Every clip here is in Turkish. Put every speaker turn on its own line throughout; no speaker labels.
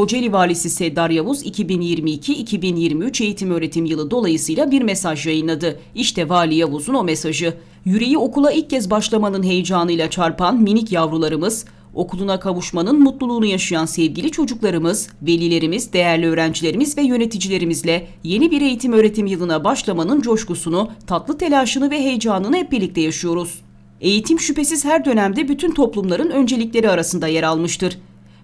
Kocaeli Valisi Seddar Yavuz 2022-2023 eğitim öğretim yılı dolayısıyla bir mesaj yayınladı. İşte Vali Yavuz'un o mesajı. Yüreği okula ilk kez başlamanın heyecanıyla çarpan minik yavrularımız, okuluna kavuşmanın mutluluğunu yaşayan sevgili çocuklarımız, velilerimiz, değerli öğrencilerimiz ve yöneticilerimizle yeni bir eğitim öğretim yılına başlamanın coşkusunu, tatlı telaşını ve heyecanını hep birlikte yaşıyoruz. Eğitim şüphesiz her dönemde bütün toplumların öncelikleri arasında yer almıştır.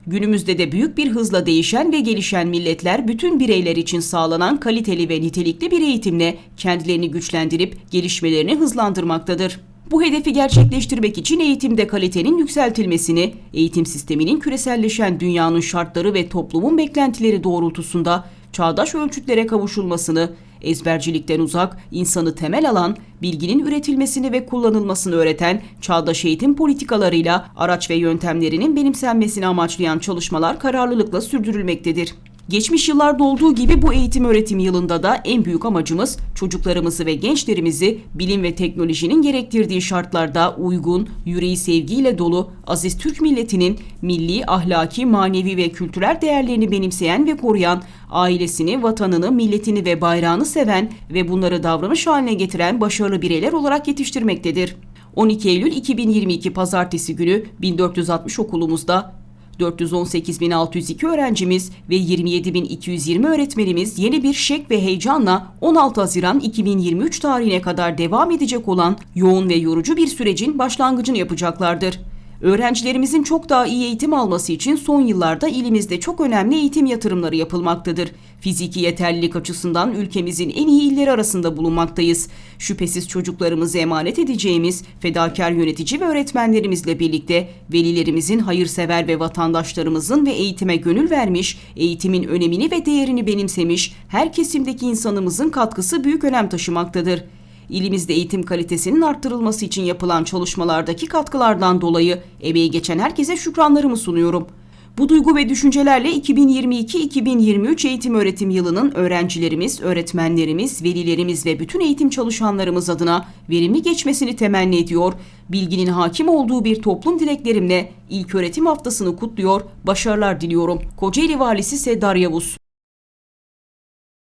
Günümüzde de büyük bir hızla değişen ve gelişen milletler bütün bireyler için sağlanan kaliteli ve nitelikli bir eğitimle kendilerini güçlendirip gelişmelerini hızlandırmaktadır. Bu hedefi gerçekleştirmek için eğitimde kalitenin yükseltilmesini, eğitim sisteminin küreselleşen dünyanın şartları ve toplumun beklentileri doğrultusunda çağdaş ölçütlere kavuşulmasını, ezbercilikten uzak, insanı temel alan, bilginin üretilmesini ve kullanılmasını öğreten çağdaş eğitim politikalarıyla araç ve yöntemlerinin benimsenmesini amaçlayan çalışmalar kararlılıkla sürdürülmektedir. Geçmiş yıllarda olduğu gibi bu eğitim öğretim yılında da en büyük amacımız çocuklarımızı ve gençlerimizi bilim ve teknolojinin gerektirdiği şartlarda uygun, yüreği sevgiyle dolu, aziz Türk milletinin milli, ahlaki, manevi ve kültürel değerlerini benimseyen ve koruyan, ailesini, vatanını, milletini ve bayrağını seven ve bunları davranış haline getiren başarılı bireyler olarak yetiştirmektedir. 12 Eylül 2022 Pazartesi günü 1460 okulumuzda 418.602 öğrencimiz ve 27.220 öğretmenimiz yeni bir şek ve heyecanla 16 Haziran 2023 tarihine kadar devam edecek olan yoğun ve yorucu bir sürecin başlangıcını yapacaklardır. Öğrencilerimizin çok daha iyi eğitim alması için son yıllarda ilimizde çok önemli eğitim yatırımları yapılmaktadır. Fiziki yeterlilik açısından ülkemizin en iyi illeri arasında bulunmaktayız. Şüphesiz çocuklarımızı emanet edeceğimiz fedakar yönetici ve öğretmenlerimizle birlikte velilerimizin hayırsever ve vatandaşlarımızın ve eğitime gönül vermiş, eğitimin önemini ve değerini benimsemiş her kesimdeki insanımızın katkısı büyük önem taşımaktadır. İlimizde eğitim kalitesinin arttırılması için yapılan çalışmalardaki katkılardan dolayı emeği geçen herkese şükranlarımı sunuyorum. Bu duygu ve düşüncelerle 2022-2023 eğitim öğretim yılının öğrencilerimiz, öğretmenlerimiz, velilerimiz ve bütün eğitim çalışanlarımız adına verimli geçmesini temenni ediyor. Bilginin hakim olduğu bir toplum dileklerimle ilk öğretim haftasını kutluyor, başarılar diliyorum. Kocaeli Valisi Seddar Yavuz